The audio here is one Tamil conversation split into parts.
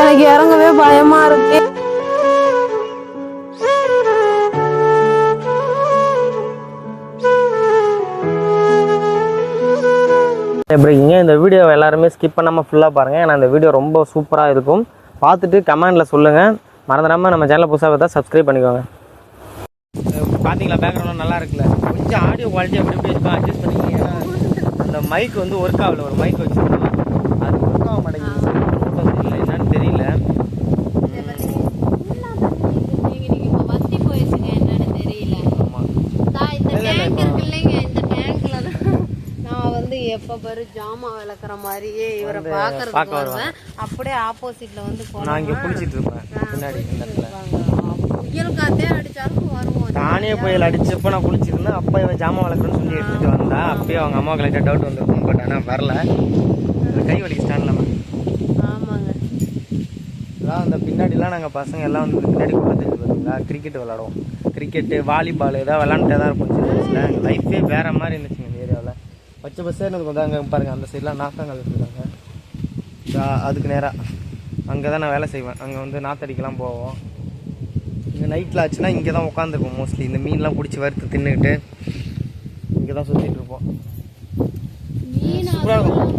எனக்கு இறங்கவே பயமா இருக்கு. எப்படி இருக்கீங்க இந்த வீடியோ எல்லாருமே ஸ்கிப் பண்ணாமல் ஃபுல்லாக பாருங்கள் ஏன்னா இந்த வீடியோ ரொம்ப சூப்பராக இருக்கும். பார்த்துட்டு கமெண்டில் சொல்லுங்கள் மறந்துடாமல் நம்ம சேனலை புதுசாக பார்த்தா சப்ஸ்கிரைப் பண்ணிக்கோங்க. பார்த்தீங்களா பேக்ரவுண்ட் நல்லா இருக்குல்ல. கொஞ்சம் ஆடியோ குவாலிட்டி அப்படி இப்படி இருக்கும். அட்ஜஸ்ட் பண்ணிக்கிங்க அந்த மைக் வந்து ஒர்க் ஆகல. ஒரு மைக் வச்சுருக்கோம் அது ஒர்க் ஆக மாட்டேங்குது Photos இல்லை என்னன்னு தெரியல நீங்க நீங்க இப்ப வத்தி போயிடுச்சுங்க என்னன்னு தெரியல ஆமாம் நான் இந்த டேங்க் இருக்கு இல்லைங்க இந்த டேங்க்ல தான் நான் வந்து எப்ப பாரு ஜாமான் விளக்குற மாதிரியே இவரை பாக்குறதுக்கு வருவேன். அப்படியே ஆப்போசிட்ல வந்து நான் இங்கே குளிச்சிட்டு இருப்பேன். பின்னாடி இந்த இடத்துல. புயல் காத்தே அடிச்சாலும் வருவோம். தானே புயல் அடிச்சப்போ நான் குளிச்சிருந்தேன் அப்போ இவன் ஜாமான் வளர்க்குறேன்னு சொல்லி எடுத்துட்டு வந்தா அப்பயே அவங்க அம்மாவுக்கு லைட்டாக டவுட் வந்திருக்கும். பட் ஆனால் வரல. கை வலிக்கு ஸ்டாண்டில் ஆமாங்க. அதான் அந்த பின்னாடிலாம் நாங்கள் பசங்க எல்லாம் வந்து பின்னாடி தெரிஞ்சு பார்த்தீங்களா கிரிக்கெட் விளாடுவோம். கிரிக்கெட்டு வாலிபால் ஏதாவது விளாண்டுட்டே தான் இருக்கும் சின்ன வயசில். எங்கள் லைஃபே வேறு மாதிரி இருந்துச்சுங்க. பச்சை இருக்கும் வந்து அங்கே பாருங்கள் அந்த சைட்லாம் நாத்தங்கள் வச்சுருக்காங்க. அதுக்கு நேராக அங்கே தான் நான் வேலை செய்வேன். அங்கே வந்து நாத்தடிக்கெல்லாம் போவோம். இங்கே நைட்டில் ஆச்சுன்னா இங்கே தான் உட்காந்துருப்போம் மோஸ்ட்லி இந்த மீன்லாம் பிடிச்சி வறுத்து தின்னுக்கிட்டு இங்கே தான் சுற்றிட்டு இருப்போம் சூப்பராக இருக்கும்.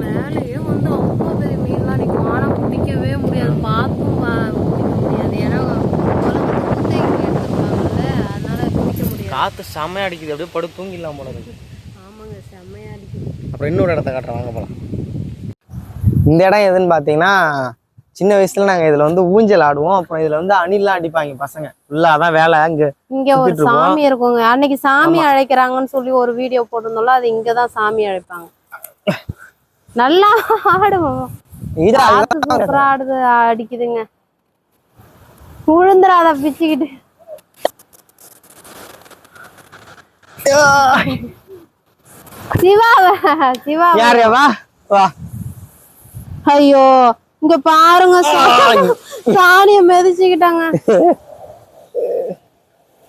மேலேயே வந்து அவ்வளோ பெரிய மீன்லாம் நிற்கும் ஆனால் பிடிக்கவே முடியாது. பார்த்தும் பா- பிடிக்க முடியாது ஏன்னா குளத்து இங்கே எடுத்துருக்காங்கல்ல அதனால பிடிக்க முடியாது காற்று செம்மையாக அடிக்குது. அப்படியே படுத்து தூங்கிடலாம் போல இருக்கு. ஆமாங்க செம்மையா அடிக்குது. அப்புறம் இன்னொரு இடத்த காட்டுறேன். வாங்க போகலாம் இந்த இடம் எதுன்னு பார்த்தீங்கன்னா சின்ன வயசுல நாங்கள் இதில் வந்து ஊஞ்சல் ஆடுவோம். அப்புறம் இதில் வந்து அணில்லாம் அடிப்பாங்க பசங்க. ஃபுல்லாக அதான் வேலை. அங்கே இங்க ஒரு. சாமி இருக்குங்க. அன்னைக்கு சாமி அழைக்கிறாங்கன்னு சொல்லி ஒரு வீடியோ போட்டிருந்தோம்ல அது இங்க தான் சாமி அழைப்பாங்க. நல்லா ஆடுவோம். சூப்பரா ஆடுது அடிக்குதுங்க. உழுந்துராத பிச்சுக்கிட்டு. சிவா சிவா யார் வா வா. ஐயோ இங்க பாருங்க சாணிய மிதிச்சுக்கிட்டாங்க.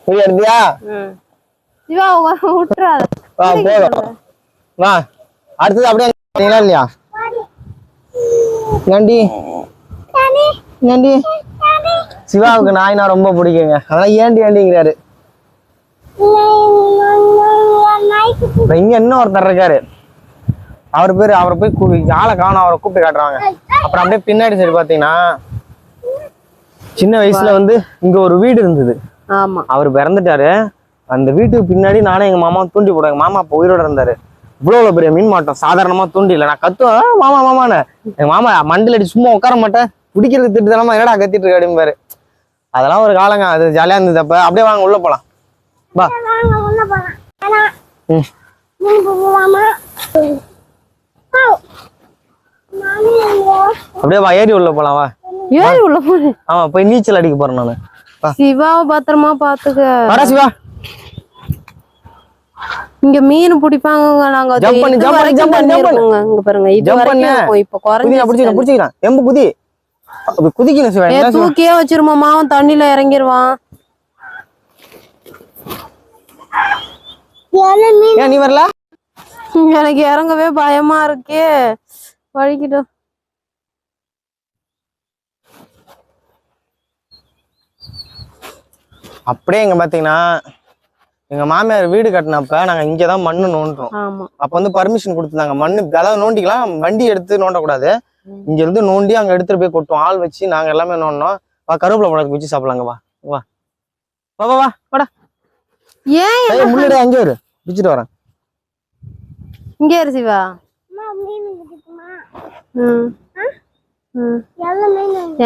புரிய. சிவா விட்டுறாத. வா போதும். வா. அடுத்தது அப்படியே இல்லையா? ஏண்டி ஏண்டி சிவாவுக்கு நாய்னா ரொம்ப பிடிக்குங்க. அதான் ஏண்டி ஏண்டிங்கிறாரு. இங்க இன்னும் ஒருத்தர் இருக்காரு? அவர் பேர் அவரை போய் ஆளை காணும் அவரை கூப்பிட்டு காட்டுறாங்க. அப்புறம் அப்படியே பின்னாடி சைடு பாத்தீங்கன்னா சின்ன வயசுல வந்து இங்க ஒரு வீடு இருந்தது. ஆமா. அவர் பிறந்துட்டாரு. அந்த வீட்டுக்கு பின்னாடி நானும் எங்க மாமா தூண்டி போடுவேன். எங்க மாமா அப்போ உயிரோட இருந்தாரு. இவ்வளவு பெரிய மீன் மாட்டோம். சாதாரணமா தூண்டி இல்லை. நான் கத்துவேன். "ஆ, மாமா மாமான்னு. எங்க மாமா மண்டில் அடி சும்மா உட்கார மாட்டேன். பிடிக்கிறது திட்டு தானமா என்னடா கத்திட்டு இருக்க அப்படிம்பாரு. அதெல்லாம் ஒரு காலங்க. அது ஜாலியா இருந்தது. அப்ப அப்படியே வாங்க உள்ள போலாம். வா. அப்படியே வா ஏறி உள்ள போலாம் வா. ஏறி உள்ள போனேன் ஆமா போய் நீச்சல் அடிக்க போறேன் நானு. சிவாவை பத்திரமா பாத்துக்க. வாடா சிவா. இங்க மீன் பிடிப்பாங்க நாங்க Jump பண்ணு, jump பண்ணு, jump பண்ணு. பண்ணிருக்கோங்க. இங்க பாருங்க இது வரைக்கும். இப்ப குறைஞ்சு நான் பிடிச்சிக்கிறேன் பிடிச்சிக்கிறேன் எம்பு குதி. அப்படி குதிக்கணும் சிவா? தூக்கியே வச்சிருமாமா அவன் தண்ணியில இறங்கிருவான். ஏன் நீ வரல? எனக்கு இறங்கவே பயமா இருக்கே. வழிக்கிட்டோம் அப்படியே இங்க பாத்தீங்கன்னா எங்க மாமியார் வீடு கட்டினப்ப நாங்க இங்கதான் மண்ணு நோண்டுறோம். அப்ப வந்து பர்மிஷன் கொடுத்துருந்தாங்க. மண்ணு அதாவது நோண்டிக்கலாம் வண்டி எடுத்து நோண்டக்கூடாது. இங்க இருந்து நோண்டி அங்க எடுத்துட்டு போய் கொட்டுவோம். ஆள் வச்சு நாங்க எல்லாமே நோண்டோம் வா கருவேப்பிலை பழத்துக்கு பிடிச்சி சாப்பிடலாங்க வா. வா வா வா வாடா. ஏன் முன்னாடி அங்கே வரு பிடிச்சிட்டு வரேன். இங்க இரு சிவா? ம். ம்.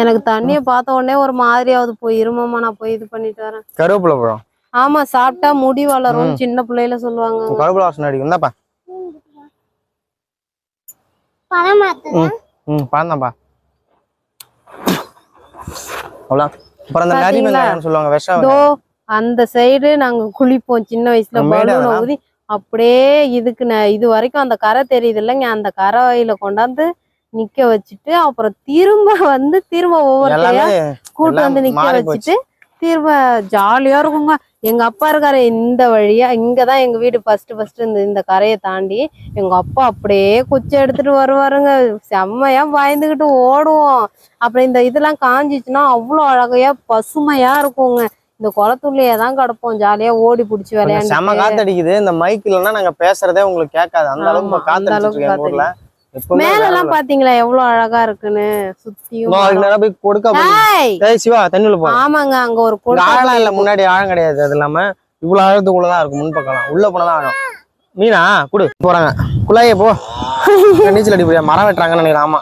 எனக்கு தண்ணிய பார்த்த உடனே ஒரு மாதிரியாவது போய் இருமாமா நான் போய் இது பண்ணிட்டு வரேன். கருவேப்பிலை பழம் ஆமா சாப்பிட்டா முடி வளரும் சின்ன பிள்ளையில சொல்லுவாங்க. கருவேப்பிலை வாசனை அடிக்கும். இந்தாப்பா. ம். பழம்தான்ப்பா. அவ்வளோ அப்புறம் அந்த சொல்லுவாங்க விஷம் அந்த சைடு நாங்க குளிப்போம். சின்ன வயசுல பலூனை? ஊதி அப்படியே இதுக்கு இது வரைக்கும் அந்த கரை தெரியுது இல்லைங்க. அந்த கரையில கொண்டாந்து நிக்க வச்சுட்டு அப்புறம் திரும்ப வந்து திரும்ப ஒவ்வொருத்தையா கூட்டு வந்து நிக்க வச்சுட்டு திரும்ப ஜாலியா இருக்குங்க. எங்க அப்பா இருக்காரு இந்த வழியா இங்கதான் எங்க வீடு ஃபர்ஸ்ட் ஃபர்ஸ்ட் இந்த இந்த கரையை தாண்டி. எங்க அப்பா அப்படியே குச்சி எடுத்துட்டு வருவாருங்க. செம்மையா பயந்துகிட்டு ஓடுவோம். அப்புறம் இந்த இதெல்லாம் காஞ்சிச்சுன்னா அவ்வளோ அழகையா பசுமையா இருக்குங்க. இந்த குளத்துள்ளேயே தான் கிடப்போம். ஜாலியா ஓடி பிடிச்சி கொஞ்சம் செம விளையாண்டு காத்தடிக்குது. இந்த மைக் இல்லைன்னா நாங்க பேசுறதே உங்களுக்கு கேட்காது. அந்த அளவுக்கு இருக்கு எங்க ஊர்ல. மேல எல்லாம் பாத்தீங்களா? எவ்வளவு அழகா இருக்குன்னு. சுத்தியும் கொடுக்க சிவா தண்ணியில போ. ஆமாங்க அங்க ஒரு ஆழம் இல்ல முன்னாடி ஆழம் கிடையாது. அது இல்லாம இவ்வளவு ஆழத்துக்குள்ளதான் இருக்கும் முன்பக்கலாம் உள்ள போனதான் ஆழம். மீனா குடு. போறாங்க. குழாயே போ. நீச்சல் அடி போறியா மரம் வெட்டுறாங்கன்னு நினைக்கிறேன். ஆமா.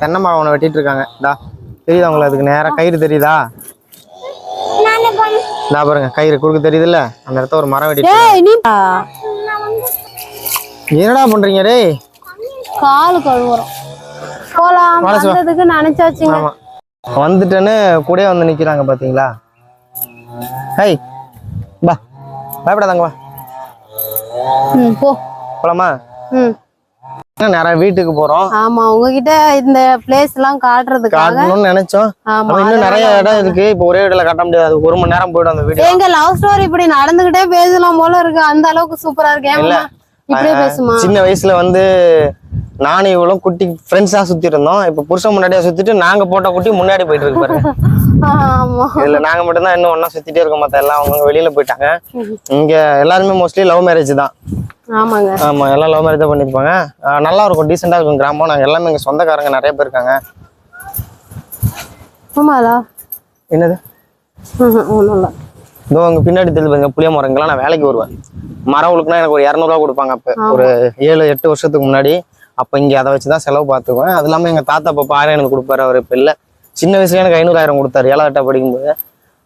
தென்னை மரம் ஒன்று வெட்டிட்டு இருக்காங்க. டா தெரியுதா உங்களுக்கு? அதுக்கு நேரா கயிறு தெரியுதா? டா பாருங்க கயிறு குறுக்கு தெரியுதுல்ல? அந்த இடத்த ஒரு மரம் நீ என்னடா பண்றீங்க டேய்? காலு கழுவுறோம். போலாம் வாடா. வந்ததுக்கு நினைச்சாச்சுங்க. ஆமா. வந்துட்டேன்னு கூடயே வந்து நிக்கிறாங்க பாத்தீங்களா? ஹை பா பயப்படாதாங்க வா. ம் போ. போலாமா? ம். நிறைய வீட்டுக்கு போறோம். ஆமா உங்ககிட்ட இந்த பிளேஸ் எல்லாம் காட்டுறதுக்காக காட்டணும்னு நினைச்சோம். இன்னும் நிறைய இடம் இருக்கு. இப்போ ஒரே இடத்துல காட்ட முடியாது. ஒரு மணி நேரம் போயிடும் அந்த வீடியோ எங்க லவ் ஸ்டோரி இப்படி நடந்துகிட்டே பேசலாம் போல இருக்கு. அந்த அளவுக்கு சூப்பரா இருக்கு. இல்ல. ஏமா இப்படியே பேசுமா? சின்ன வயசுல வந்து நானும் இவளும் குட்டி ஃப்ரெண்ட்ஸா சுத்தி இருந்தோம். இப்ப புருஷன் முன்னாடியே சுத்திட்டு நாங்க போட்ட குட்டி முன்னாடி போயிட்டு இருக்கு பாருங்க. இதுல நாங்க மட்டும்தான் இன்னும் ஒண்ணா சுத்திட்டே இருக்கோம். மத்த எல்லாம் அவங்க வெளியில போயிட்டாங்க. இங்க எல்லாருமே மோஸ்ட்லி லவ் மேரேஜ் தான். ஆமாங்க. ஆமா எல்லாம் லவ் மேரேஜ் தான் பண்ணிருப்பாங்க நல்லா இருக்கும் டீசெண்டா இருக்கும் கிராமம். நாங்க எல்லாமே எங்க சொந்தக்காரங்க நிறைய பேர் இருக்காங்க. ஆமாடா என்னது? இதோ அங்க பின்னாடி தெரியுது பாருங்க புளிய மரங்கெல்லாம் நான் வேலைக்கு வருவேன். மரம் உழுக்குனா எனக்கு ஒரு இரநூறுவா கொடுப்பாங்க அப்ப. ஒரு ஏழு எட்டு வருஷத்துக்கு முன்னாடி. அப்ப இங்க அதை வச்சுதான் செலவு பார்த்துக்குவேன். அது இல்லாம எங்க தாத்தா அப்பா ஆயிரம் எனக்கு கொடுப்பாரு அவர் இப்ப இல்ல. சின்ன வயசுல எனக்கு ஐநூறாயிரம் கொடுத்தாரு ஏழாயிரட்டா படிக்கும்போது.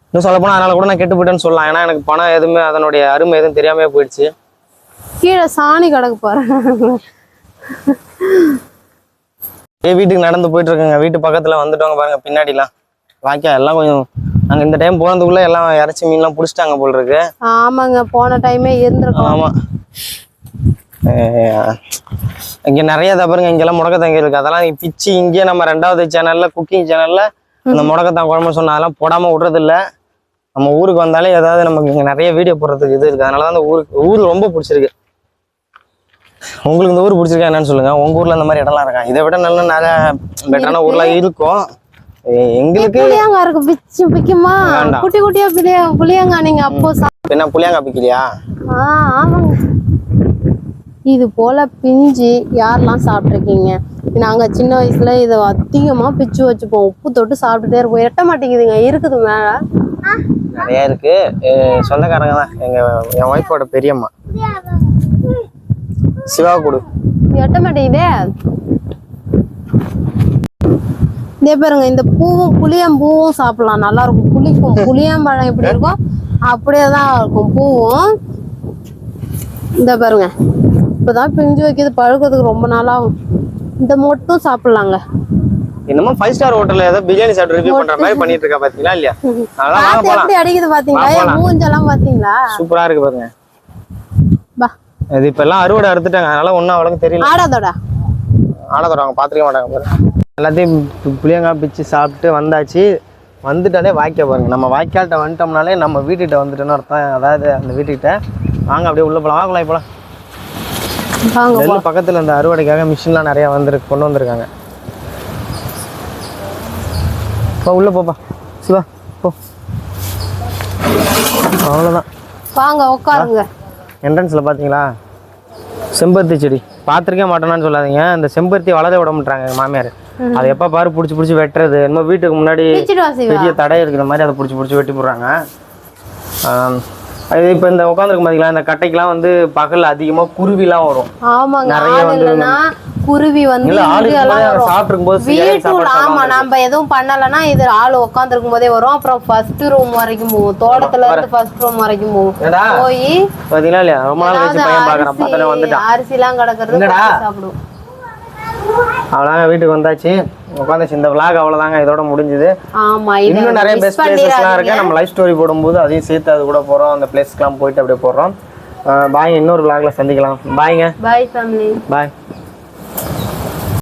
இன்னும் சொல்ல போனா அதனால கூட நான் கெட்டு போயிட்டேன்னு சொல்லலாம். ஏன்னா எனக்கு பணம் எதுவுமே அதனுடைய அருமை எதுவும் தெரியாம போயிடுச்சு. கீழே சாணி கிடக்கு ஏ வீட்டுக்கு நடந்து போயிட்டு இருக்கேங்க வீட்டு பக்கத்துல வந்துட்டவங்க பாருங்க பின்னாடிலாம். வாக்கியா எல்லாம் கொஞ்சம் நாங்க இந்த டைம் போனதுக்குள்ள எல்லாம் இறச்சி மீன்லாம் பிடிச்சிட்டாங்க போல் இருக்கு ஆமாங்க போன டைமே இருந்திருக்கலாம் ஆமா. இங்க நிறைய தவறுங்க இங்கெல்லாம் முடக்கத்தங்க இருக்கு. அதெல்லாம் பிச்சு இங்கே நம்ம ரெண்டாவது சேனல்ல குக்கிங் சேனல்ல அந்த முடக்கத்தான் குழம்பு சொன்ன அதெல்லாம் போடாம விடுறது இல்ல நம்ம ஊருக்கு வந்தாலே ஏதாவது நமக்கு இங்க நிறைய வீடியோ போடுறதுக்கு இது இருக்கு. அதனாலதான் அந்த ஊருக்கு ஊர் ரொம்ப பிடிச்சிருக்கு. உங்களுக்கு இந்த ஊர் பிடிச்சிருக்கா என்னன்னு சொல்லுங்க. உங்க ஊர்ல இந்த மாதிரி இடம்லாம் இருக்கா? இதை விட நல்ல நிறைய பெட்டரான ஊர்லாம் இருக்கும். எங்களுக்கு புளியாங்க இருக்கு. பிச்சு பிக்குமா. குட்டி குட்டியா புளியா புளியாங்க நீங்க அப்போ என்ன புளியாங்கா பிக்கலையா ஆமாங்க. இது போல பிஞ்சு யாரெல்லாம் சாப்பிட்ருக்கீங்க நாங்க சின்ன வயசுல இதை அதிகமா பிச்சு வச்சுப்போம். உப்பு தொட்டு சாப்பிட்டுட்டே இருப்போம். எட்ட மாட்டேங்குதுங்க. இருக்குது மேல. நிறைய இருக்கு. சொந்தக்காரங்க தான். எங்க என் ஒய்ஃபோட பெரியம்மா. சிவா கொடு. எட்ட மாட்டேங்குதே இதே. பாருங்க இந்த பூவும் புளியம்பூவும் சாப்பிடலாம். நல்லா இருக்கும் புளிக்கும் புளியம்பழம் எப்படி இருக்கும்? அப்படியே தான் இருக்கும் பூவும். இந்த பாருங்க. இப்பதான் பிஞ்சு வைக்கிறது பழுக்கிறதுக்கு ரொம்ப நாளாகும். இந்த மட்டும் சாப்பிடலாங்க. என்னமோ ஃபைவ் ஸ்டார் ஹோட்டல்ல ஏதோ பிரியாணி சாப்பிட்டு ரிவ்யூ பண்ற மாதிரி பண்ணிட்டு இருக்கா பாத்தீங்களா இல்லையா? அதெல்லாம் வாங்க போலாம். அடிக்குது பாத்தீங்களா. மூஞ்செல்லாம் பாத்தீங்களா? சூப்பரா இருக்கு பாருங்க. இது இப்ப எல்லாம் அறுவடை அறுத்துட்டாங்க. அதனால ஒன்னும் அவ்வளவு தெரியல. ஆடாதோட. ஆனதோட அவங்க பாத்துக்க மாட்டாங்க எல்லாத்தையும் புளியங்காய் பிச்சு சாப்பிட்டு வந்தாச்சு. வந்துட்டாலே வாய்க்கா பாருங்க. நம்ம வாய்க்கால்கிட்ட வந்துட்டோம்னாலே நம்ம வீட்டுக்கிட்ட வந்துட்டோம்னு அர்த்தம். அதாவது அந்த வீட்டுக்கிட்ட. வாங்க அப்படியே உள்ள போலாம். வாங்கலாம் போலாம். வாங்க போ. நெல் பக்கத்துல இந்த அறுவடைக்காக மிஷின்லாம் நிறைய வந்திருக்கு. கொண்டு வந்திருக்காங்க. போ உள்ள போப்பா. சிவா போ. அவ்வளோதான் வாங்க உட்காருங்க. என்ட்ரன்ஸ்ல பாத்தீங்களா? செம்பருத்தி செடி. பார்த்துருக்கே மாட்டோம்னு சொல்லாதீங்க. இந்த செம்பருத்தி வளர விட மாட்டாங்க மாமியார். அதை எப்போ பாரு பிடிச்சி பிடிச்சி வெட்டுறது. என்னமோ வீட்டுக்கு முன்னாடி பெரிய தடை இருக்கிற மாதிரி அதை பிடிச்சி பிடிச்சி வெட்டி போடுறாங்க. அது இப்போ இந்த உட்காந்துருக்கு பார்த்தீங்களா இந்த கட்டைக்கெல்லாம் வந்து பகல் அதிகமாக குருவிலாம் வரும். நிறைய வந்து குருவி வந்து வீட்டுல ஆமா நம்ம எதுவும் பண்ணலன்னா இது ஆள் உட்காந்துருக்கும் போதே வரும். அப்புறம் ஃபர்ஸ்ட் ரூம் வரைக்கும் போகும். தோட்டத்துல இருந்து ஃபர்ஸ்ட் ரூம் வரைக்கும் போகும். போய் அரிசி எல்லாம் கிடக்குறது சாப்பிடுவோம். அவ்வளோதாங்க வீட்டுக்கு வந்தாச்சு. உட்காந்துச்சு இந்த விளாக் அவ்வளோதாங்க இதோட முடிஞ்சுது. இன்னும் நிறைய பெஸ்ட் பிளேசஸ்லாம். இருக்கு. நம்ம லைஃப் ஸ்டோரி போடும்போது அதையும் சேர்த்து அது கூட போகிறோம் அந்த பிளேஸ்க்குலாம் போயிட்டு அப்படியே போடுறோம் பாய் இன்னொரு விளாக்ல சந்திக்கலாம். பாய்ங்க பை ஃபேமிலி பாய்